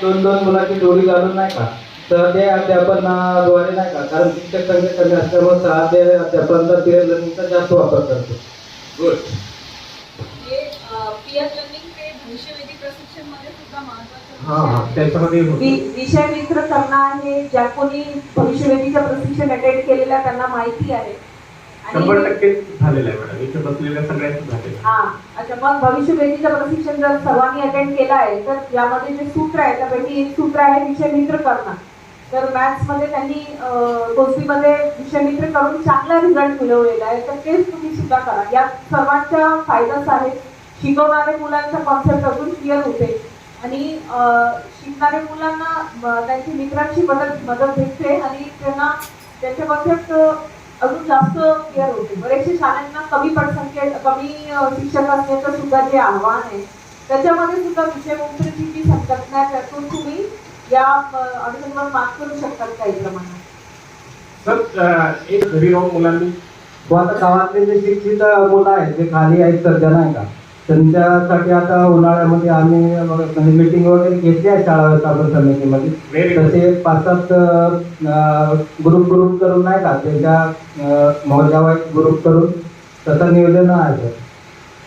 दोन दोन मुलाची जोडी घालून नाही का? सहदे अध्यापनाद्वारे नाही का? कारण शिक्षक संख्या कमी असल्यामुळे सहदे अध्यापनाचा पीएड लर्निंगचा जास्त वापर करतो. गुड हे पीएम लर्निंग ते भविष्यवेधी प्रशिक्षणमध्ये सुद्धा महत्वाचं हा हा त्याच्यामध्ये वि- विषय मित्र करणं आहे ज्या कोणी भविष्यवेधीचं प्रशिक्षण अटेंड केलेलं त्यांना माहिती आहे. शंभर टक्के झालेलं आहे मॅडम. इथे बसलेल्या सगळ्यांचं झालेलं. हा अच्छा मग भविष्यवेधीचं प्रशिक्षण जर सर्वांनी अटेंड केलं आहे तर यामध्ये जे सूत्र आहे त्यापैकी एक सूत्र आहे विषय मित्र करणं. तर मॅथ्समध्ये त्यांनी कोस्टीमध्ये विषय मित्र करून चांगला रिझल्ट मिळवलेला आहे तर तेच तुम्ही सुद्धा करा. यात सर्वांचा फायदाच आहे. शिकवणाऱ्या मुलांचा कॉन्सेप्ट अजून क्लिअर होते. आणि अं, शिकणाऱ्या मुलांना त्यांची मित्रांची मदत मदत भेटते आणि त्यांना त्यांचे कॉन्सेप्ट अजून जास्त क्लिअर होते. बरेचसे शाळांना कमी पटसंख्ये कमी शिक्षक असण्याचं सुद्धा जे आव्हान आहे त्याच्यामध्ये सुद्धा विषयवंताची जी संकल्पना आहे त्यातून तुम्ही या अडचणीवर मात करू शकतात काही प्रमाणात सर एक घरी राहून मुलांनी आता गावातले जे शिक्षित मुलं आहेत जे खाली आहेत सध्या नाही का? त्यांच्यासाठी आता उन्हाळ्यामध्ये आम्ही म्हणजे मीटिंग वगैरे घेतली आहे शाळा व्यवस्थापन समितीमध्ये. तसे पाच सात ग्रुप ग्रुप करून नाही का त्याच्या महोदयावाईज ग्रुप करून तसं नियोजन आहे.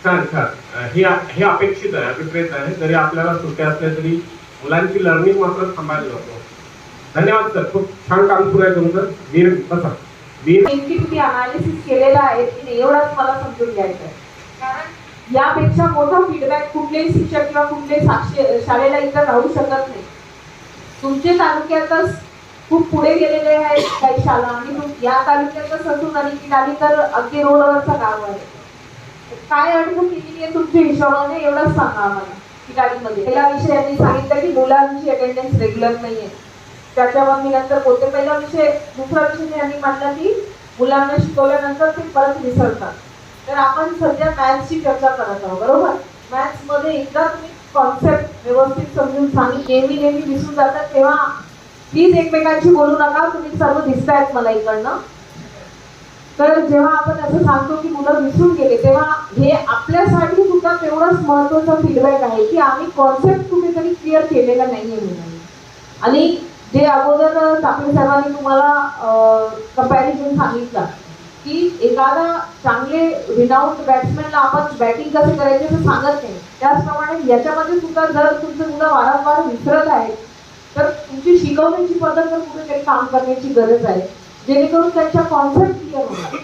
सर छान. छान हे हे अपेक्षित आहे अभिप्रेत आहे. जरी आपल्याला सुट्ट्या असल्या तरी मुलांची लर्निंग मात्र थांबायला नको. धन्यवाद सर खूप छान काम सुरू आहे तुमचं. वीर बसा. वीर नेमकी तुम्ही अनालिसिस केलेला आहे एवढाच मला समजून घ्यायचं आहे कारण यापेक्षा मोठा फीडबॅक कुठलेही शिक्षक किंवा कुठलेही साक्षी शाळेला इतर राहू शकत नाही. तुमचे तालुक्यातच खूप पुढे गेलेले आहेत काही शाळा आणि या तालुक्यातच असून आणि ती आली तर अगदी रोडवरचं गाव आहे. काय अडचण केलेली आहे तुमच्या हिशोबाने एवढंच सांगा आम्हाला ठिकाणीमध्ये पहिला विषय यांनी सांगितलं की मुलांची अटेंडन्स रेग्युलर नाहीये. त्याच्यावर मी नंतर बोलते. पहिला विषय दुसरा विषय यांनी मांडला की मुलांना शिकवल्यानंतर ते परत विसरतात तर आपण सध्या मॅथ्सची चर्चा करत आहोत बरोबर? मॅथ्समध्ये एकदा तुम्ही कॉन्सेप्ट व्यवस्थित समजून सांगितले नेहमी नेहमी विसरून जातात तेव्हा प्लीज एकमेकांशी बोलू नका तुम्ही सर्व दिसतायत मला इकडनं. तर जेव्हा आपण असं सांगतो की मुलं विसरून गेले तेव्हा हे आपल्यासाठी सुद्धा तेवढंच महत्त्वाचा फीडबॅक आहे की आम्ही कॉन्सेप्ट कुठेतरी क्लिअर केलेला नाहीये मुलांनी. आणि जे अगोदर चाकरी साहेबांनी तुम्हाला कंपॅरिझन सांगितलं की एखादा चांगले विदाऊट बॅट्समॅनला आपण बॅटिंग कसे करायचे ते सांगत नाही. त्याचप्रमाणे याच्यामध्ये सुद्धा जर तुमचं मुलं वारंवार विसरत आहे तर तुमची शिकवण्याची पद्धत कुठेतरी काम करण्याची गरज आहे. जेणेकरून त्यांच्या कॉन्सेप्ट क्लिअर होणार.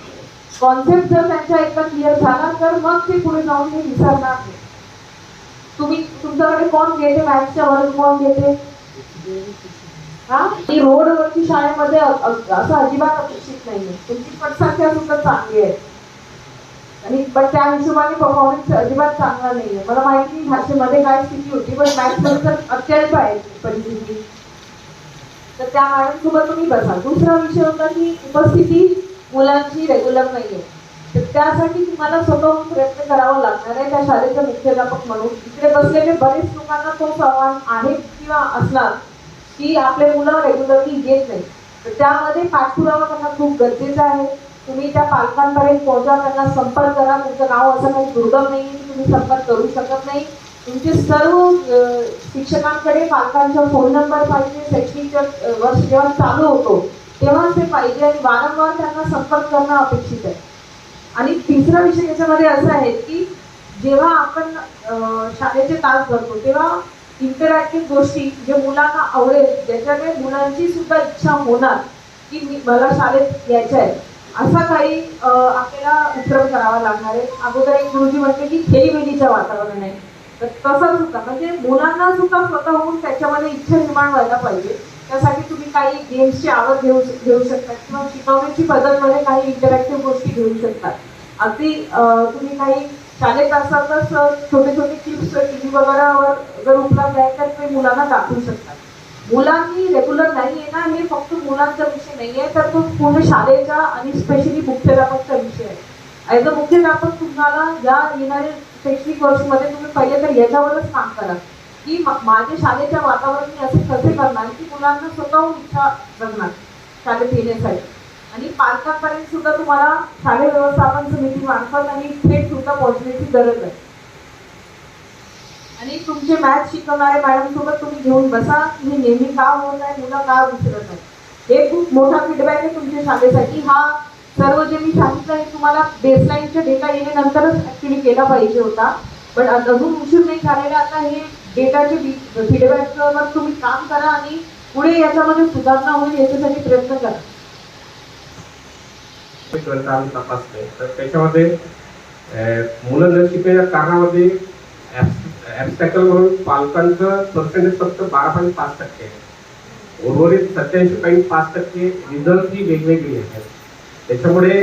कॉन्सेप्ट जर त्यांच्या एकदा क्लिअर झाला तर मग ते पुढे जाऊन हे विसरणार नाही. तुम्ही तुमच्याकडे कोण घेते मॅथ्सच्या वर्ग कोण घेते? हा? ही रोडवरची शाळेमध्ये असं अजिबात अपेक्षित नाहीये. तुमची पटसंख्या सुद्धा चांगली आहे. आणि पण त्या हिशोबाने परफॉर्मन्स अजिबात चांगला नाहीये. मला माहिती भाषेमध्ये काय स्थिती होती पण मॅथ्स तर अत्यल्प आहे परिस्थिती. तर त्या मॅडम सोबत तुम्ही बसा. दुसरा विषय होता की उपस्थिती मुलांची रेग्युलर नाहीये. तर त्यासाठी तुम्हाला स्वतः प्रयत्न करावा लागणार आहे. त्या शाळेचा मुख्याध्यापक म्हणून. इकडे बसलेले बरेच लोकांना तो आव्हान आहे किंवा असणार. की आपले मुलं रेग्युलरली येत नाही तर त्यामध्ये पाठपुरावा करणं खूप गरजेचं आहे. तुम्ही त्या पालकांपर्यंत पोहोचा त्यांना संपर्क करा. तुमचं नाव असं काही दुर्गम नाही की तुम्ही संपर्क करू शकत नाही. तुमचे सर्व शिक्षकांकडे पालकांचा फोन नंबर पाहिजे शैक्षणिक वर्ष जेव्हा चालू होतो तेव्हाच ते पाहिजे आणि वारंवार त्यांना संपर्क करणं अपेक्षित आहे. आणि तिसरा विषय याच्यामध्ये असा आहे की जेव्हा आपण शाळेचे तास भरतो तेव्हा इंटरॅक्टिव्ह गोष्टी जे मुलांना आवडेल ज्याच्यामुळे मुलांची सुद्धा इच्छा होणार की मी मला शाळेत यायचं आहे. असा काही आपल्याला उपक्रम करावा लागणार आहे. अगोदर एक गुरुजी म्हणते की खेळीमेळीचं वातावरण आहे तर तसं सुद्धा म्हणजे मुलांना सुद्धा स्वतःहून त्याच्यामध्ये इच्छा निर्माण व्हायला पाहिजे. त्यासाठी तुम्ही काही गेम्सची आवड घेऊ घेऊ शकता किंवा शिकवण्याची पद्धतमध्ये काही इंटरॅक्टिव्ह गोष्टी घेऊ शकता. अगदी तुम्ही काही शालेय तासातच छोटे छोटे क्लिप्स टी व्ही वगैरेवर जर उपलब्ध आहे तर ते मुलांना दाखवू शकतात. मुलांनी रेग्युलर नाही आहे ना हे फक्त मुलांचा विषय नाही आहे तर तो पूर्ण शाळेचा आणि स्पेशली मुख्याध्यापकचा विषय आहे. ॲज अ मुख्याध्यापक तुम्हाला या येणाऱ्या शैक्षणिक वर्षमध्ये तुम्ही पहिले तर याच्यावरच काम करा. की मा- माझ्या शाळेच्या वातावरण मी असं कसे करणार की मुलांना स्वतःहून इच्छा जगणार शाळेत येण्यासाठी. आणि पालकांपर्यंत सुद्धा तुम्हाला शालेय व्यवस्थापन समिती मार्फत आणि थेट सुद्धा पोहोचण्याची गरज आहे. आणि तुमचे मॅथ शिकवणारे मॅडम सोबत तुम्ही घेऊन बसा. तुम्ही नेहमी का होत आहे मुलं का विसरत आहे हे खूप मोठा फीडबॅक आहे तुमच्या शाळेसाठी. हा सर्व जे मी सांगितलं हे तुम्हाला बेसलाईनचा डेटा येण्यानंतरच ऍक्च्युली केला पाहिजे होता. पण अजून उशीर नाही झालेला. आता हे डेटाचे फीडबॅकवर तुम्ही काम करा आणि पुढे याच्यामध्ये सुधारणा होईल याच्यासाठी प्रयत्न करा. ग्रंथ आम्ही तपासले तर त्याच्यामध्ये मुलं न शिकण्याच्या कारणामध्ये ऍबस्टॅकल म्हणून पालकांचं पर्सेंटेज फक्त बारा पॉईंट पाच टक्के आहे. उर्वरित सत्याऐंशी पॉईंट पाच टक्के रिझल्ट ही वेगवेगळी आहेत. त्याच्यामुळे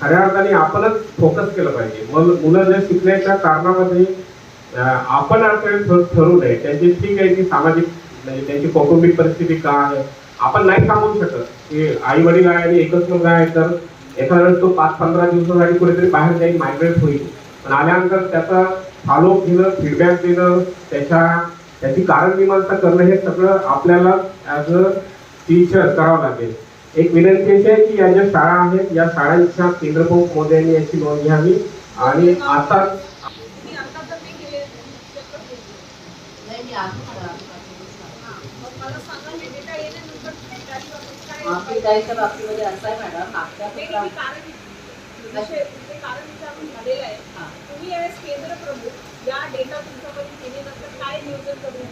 खऱ्या अर्थाने आपणच फोकस केलं पाहिजे. मग मुलं न शिकण्याच्या कारणामध्ये आपण अडचणी ठरू नये त्यांची ठीक आहे की सामाजिक म्हणजे त्यांची कौटुंबिक परिस्थिती काय आहे आपण नाही सांगू शकत. की आई वडील आहे आणि एकच मुलगा आहे तर एखाद्या वेळेस तो पाच पंधरा दिवसासाठी कुठेतरी बाहेर जाईल मायग्रेट होईल. पण आल्यानंतर त्याचा फॉलोअप घेणं फीडबॅक देणं त्याच्या त्याची कारण मीमांसा करणं हे सगळं आपल्याला ॲज अ टीचर करावं लागेल. एक विनंती अशी आहे की या ज्या शाळा आहेत या शाळांच्या केंद्रप्रमुख मोदयांनी याची नोंद घ्यावी आणि आता तर बाबतीमध्ये असं आहे मॅडम मागच्या. तुम्ही यावेळेस केंद्र प्रमुख या डेटा केल्यानंतर काय नियोजन करून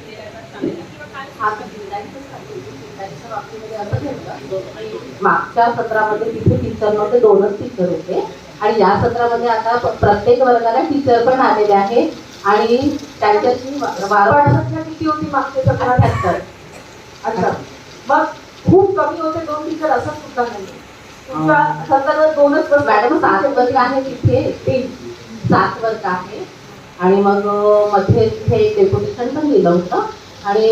मागच्या सत्रामध्ये तिथे टीचर नव्हते दोनच टीचर होते. आणि या सत्रामध्ये आता प्रत्येक वर्गाला टीचर पण आलेले आहे आणि त्यांच्याशी वारंवार किती होती मागच्या सत्रात. अच्छा. मग खूप कमी होते दोन टीचर असं सुद्धा नाही. दोनच बस मॅडम सात वर्ग आहे तिथे तीन सात वर्ग आहे. आणि मग मध्ये तिथे एक डेप्युटेशन पण लिहिलं होतं. आणि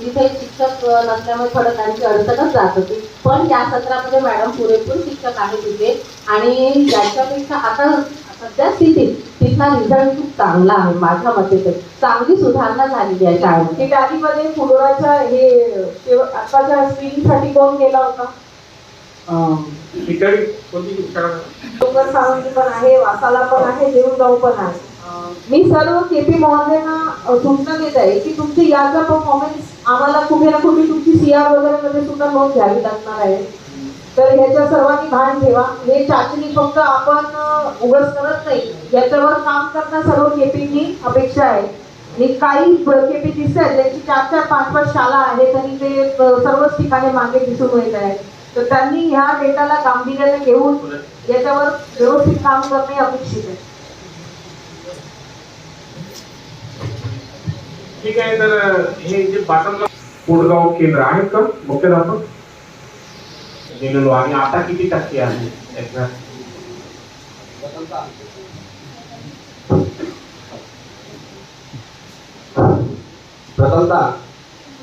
तिथे शिक्षक नसल्यामुळे थोडं त्यांची अडचणच जात होती. पण या सत्रामध्ये मॅडम पुरेपूर शिक्षक आहे तिथे. आणि याच्यापेक्षा आता सध्या स्थितीत तिथला रिझल्ट खूप चांगला आहे माझ्या मते तर. चांगली सुधारणा झालेली आहे शाळेमध्ये की टॅलीमध्ये फुलोराच्या हे आत्ताच्या स्क्रीनसाठी कोण गेला होता? डोंगर सावंगी पण आहे वासाला पण आहे देऊळगाव पण आहे. मी सर्व केपी महोदयांना अं, सूचना देत आहे की तुमची याचा परफॉर्मन्स आम्हाला कुठे ना कुठे तुमची सीआर वगैरे मध्ये सुद्धा नोंद घ्यावी लागणार आहे. तर ह्याच्या सर्वांनी भान ठेवा. हे चाचणी फक्त आपण उगाच करत नाही. याच्यावर काम करणं सर्व केपीनी अपेक्षा आहे. आणि काही केपी दिसत आहेत त्यांची चार चार पाच पाच शाळा आहेत आणि ते सर्वच ठिकाणी मागे दिसून येत आहेत. तर त्यांनी ह्या डेटाला गांभीर्याने घेऊन याच्यावर व्यवस्थित काम करणे अपेक्षित आहे. ठीक आहे तर हे जे बाटमला कोडगाव केंद्र आहेत का? मुख्याध्यापक? गेलेलो आणि आता किती टक्के आहे? प्रथमतः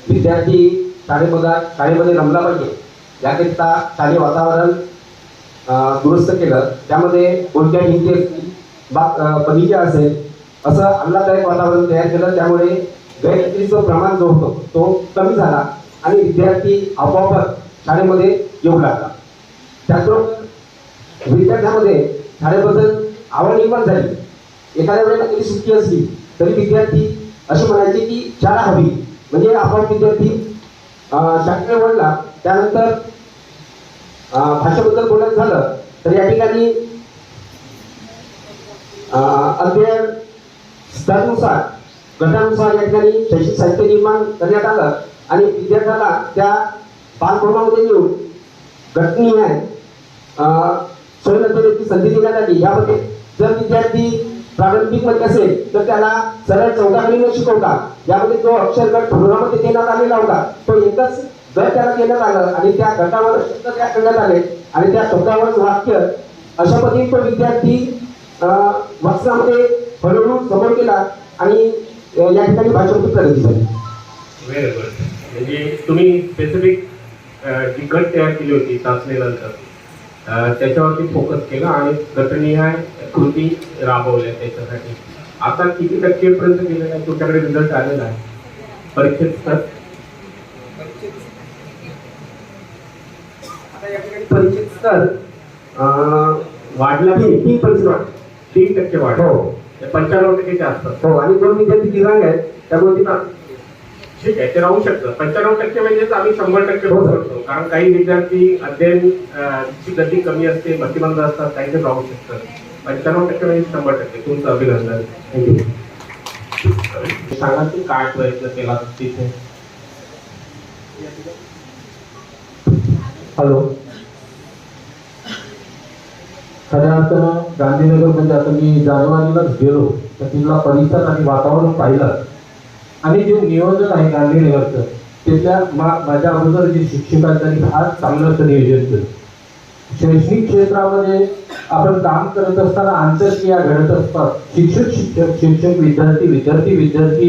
विद्यार्थी शाळेमध्ये शाळेमध्ये रमला पाहिजे याकरिता शालेय वातावरण दुरुस्त केलं. त्यामध्ये कोणत्या हिंदी असतील बा बगीचा असेल असं आल्हाददायक वातावरण तयार केलं. त्यामुळे गैरहजेरीचं प्रमाण जो होतो तो कमी झाला आणि विद्यार्थी आपोआपच शाळेमध्ये येऊ लागला. त्याचबरोबर विद्यार्थ्यामध्ये शाळेबद्दल आवड निर्माण झाली. एखाद्या वेळेला कधी सुट्टी असली तरी विद्यार्थी असे म्हणायचे की शाळा हवी. म्हणजे आपण विद्यार्थी अं, शाळेकडे वळला त्यानंतर भाषेबद्दल बोलायचं झालं तर या ठिकाणी अध्ययन स्तरानुसार गटानुसार या ठिकाणी शैक्षणिक साहित्य निर्माण करण्यात आलं आणि विद्यार्थ्याला त्या बालभवनामध्ये येऊन घटनी आहे ती संधी देण्यात आली. यामध्ये जर विद्यार्थी प्रारंभिकमध्ये असेल तर त्याला सरळ चौकाकडे न शिकवता यामध्ये जो अक्षरगट पूर्णामध्ये देण्यात आलेला होता तो एकच जर त्याला देण्यात आला आणि त्या गटावर शब्द तयार करण्यात आले. आणि त्या शब्दावर वाक्य अशा पद्धतीने तो विद्यार्थी अं, वाचनामध्ये हळूहळू समोर गेला आणि या ठिकाणी भाषेमध्ये प्रगती झाली म्हणजे तुम्ही स्पेसिफिक जी गट तयार केली होती चाचणीनंतर त्याच्यावरती फोकस केला आणि गटनिहाय कृती राबवल्या त्याच्यासाठी. आता किती टक्केपर्यंत गेलेला आहे तुमच्याकडे रिझल्ट आलेला आहे. परीक्षेत तर. आता या ठिकाणी परीक्षेत स्तर अं, वाढला तीन तीन पर्सेंट वाढ तीन टक्के वाढ. हो. पंच्याण्णव टक्केचे असतात हो आणि दोन विद्यार्थी दिव्यांग आहेत त्यामुळे ती प्रा- ठीक आहे ते राहू शकतं. पंच्याण्णव टक्के म्हणजेच आम्ही शंभर टक्के होऊ सर. शकतो कारण काही विद्यार्थी अध्ययन ची गती कमी असते मतिमंद असतात काही ते राहू शकतं. पंच्याण्णव टक्के म्हणजे शंभर टक्के. तुमचं अभिनंदन. थँक्यू सांगा की काय प्रयत्न केला तिथे? हॅलो. खऱ्या अर्थानं गांधीनगरमध्ये आता मी जानेवारीलाच गेलो तर तिथला परिसर आणि वातावरण पाहिलं. आणि जे नियोजन आहे गांधीनगरचं तिथल्या मा माझ्या अगोदर जे शिक्षक आहेत त्यांनी फार चांगलं असं नियोजन केलं. शैक्षणिक क्षेत्रामध्ये आपण काम करत असताना आंतरक्रिया घडत असतात. शिक्षक शिक्षक शिक्षक विद्यार्थी विद्यार्थी विद्यार्थी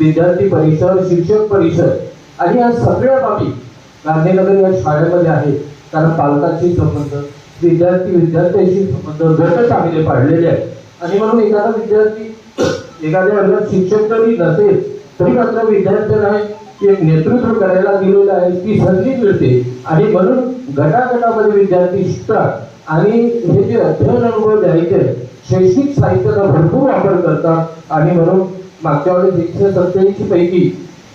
विद्यार्थी परिषद शिक्षक परिषद आणि या सगळ्या बाबी गांधीनगर या शाळेमध्ये आहेत. कारण पालकांशी संबंध विद्यार्थी विद्यार्थ्यांशी संबंध गट चांगले पाडलेले आहेत. आणि म्हणून एखादा विद्यार्थी एखाद्या वर्गात शिक्षक जरी नसेल तरी मात्र विद्यार्थ्यांना एक नेतृत्व करायला दिलेलं आहे ती संधी मिळते. आणि म्हणून गटागटामध्ये विद्यार्थी शिकतात. आणि हे जे अध्ययन अनुभव द्यायचे शैक्षणिक साहित्याचा भरपूर वापर करतात. आणि म्हणून मागच्या वेळेस एकशे सत्त्याऐंशी पैकी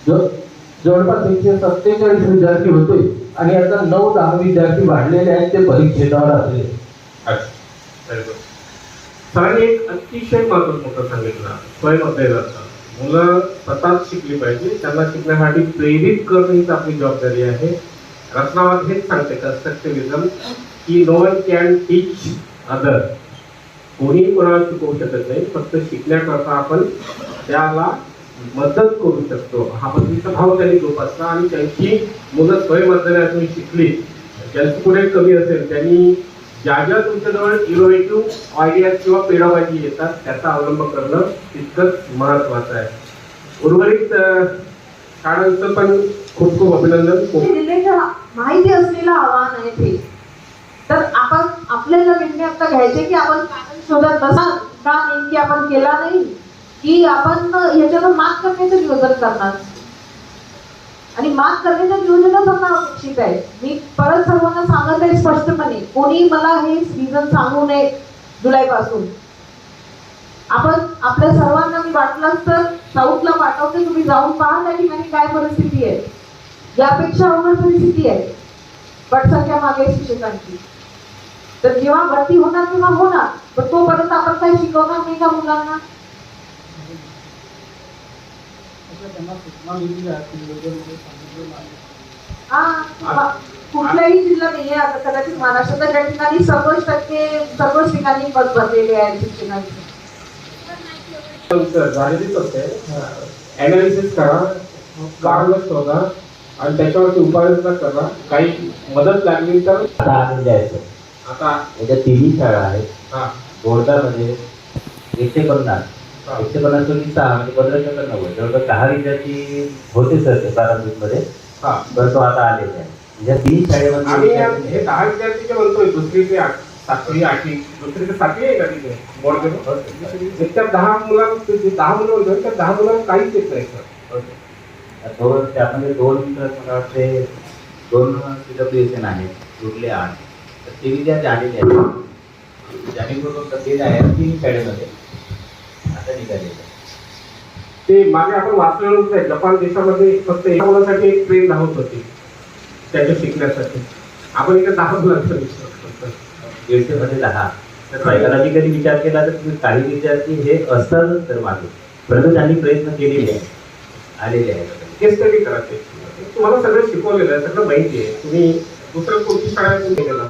जवळपास एकशे सत्तेचाळीस विद्यार्थी होते आणि आता नऊ दहा विद्यार्थी वाढलेले आहेत ते परीक्षेवर आले सरांनी एक अतिशय महत्वाचं मुद्दा सांगितला. स्वयंअध्ययनाचा मुलं स्वतःच शिकली पाहिजे. त्यांना शिकण्यासाठी प्रेरित करणं हीच आपली जबाबदारी आहे. रत्नावाद हेच सांगते कन्स्ट्रक्टिव्हिजम की no one can teach other कोणी कोणाला शिकवू शकत नाही फक्त शिकण्याकरता आपण त्याला मदत करू शकतो. हा पद्धतीचा भाव त्यांनी जोपासला आणि त्यांची मुलं स्वयंअध्ययनातून शिकली. ज्यांची पुढे कमी असेल त्यांनी ज्या ज्या तुमच्याजवळ इनोव्हेटिव्ह आयडिया किंवा पेडाबाजी येतात त्याचा अवलंब करणं तितकंच महत्वाचं आहे. उर्वरित शाळांचं पण खूप खूप अभिनंदन. माहिती असलेलं आव्हान आहे ते. तर आपण आपल्याला निर्णय आता घ्यायचे की आपण कारण शोधत बसा का नेमकी आपण केला नाही? की आपण ह्याच्यावर मात करण्याचं नियोजन करणार? आणि मात करण्याचं नियोजन आपण अपेक्षित आहे. मी परत सर्वांना सांगत आहे स्पष्टपणे कोणी मला हे रिझन सांगू नये जुलैपासून. आपण आपल्या सर्वांना मी वाटलंच तर साऊथला पाठवते तुम्ही जाऊन पहा त्या ठिकाणी काय परिस्थिती आहे. यापेक्षा अवघड परिस्थिती आहे. पटसंख्या मागे शिक्षकांची. तर जेव्हा भरती होणार तेव्हा होणार पण तोपर्यंत आपण काही शिकवणार नाही का मुलांना? हा मा- कुठलाही जिल्हा नाही आहे आता कदाचित महाराष्ट्राच्या त्या ठिकाणी सर्वच टक्के सर्वच ठिकाणी पद भरलेले आहेत शिक्षणाचे. झालेलीच असते. अनालिसिस करा कारण शोधा आणि त्याच्यावरती उपाययोजना करा. काही मदत लागली तर आहे सर आता याच्या तिन्ही शाळा आहेत हा बोर्डामध्ये एकशे पन्नास हा. एकशे पन्नास पैकी सहा म्हणजे पंधरा टक्के नव्वद जवळपास दहा विद्यार्थी होते सर ते प्रारंभिकमध्ये हा पण तो आता आलेला आहे म्हणजे या तिन्ही शाळेमध्ये आम्ही या- विद्यार्थी- हे दहा विद्यार्थी जे म्हणतोय दुसरी ते आठ सातवी आठवी दुसरी ते सातवी आहे का तिथे बोर्ड पेपर त्या दहा मुलांना जे दहा मुलं म्हणतोय त्या दहा मुलांना काहीच येत नाही सर दोन त्यामध्ये दोन तर मला वाटते दोन सीडब्ल्यूएसएन आहेत उरले आठ ते विद्यार्थी आलेले आहेत जाणीवपूर्वक ते आहे तिन्ही शाळेमध्ये आता निघालेले आहेत. ते मागे आपण वाचलेलं होतं जपान देशामध्ये फक्त एका मुलासाठी एक ट्रेन धावत होती. त्याच्या शिकण्यासाठी. आपण इथे दहा मुलांचा विचार करतो दीडशे मध्ये दहा. तर सायकॉलॉजिकली विचार केला तर तुम्ही काही विद्यार्थी हे असतातच तर मागे. परंतु त्यांनी प्रयत्न केलेले आहेत. आलेले आहेत. केस स्टडी करा ते. तुम्हाला सगळं शिकवलेलं आहे सगळं माहिती आहे. तुम्ही दुसरं कोणती शाळा तुम्ही गेला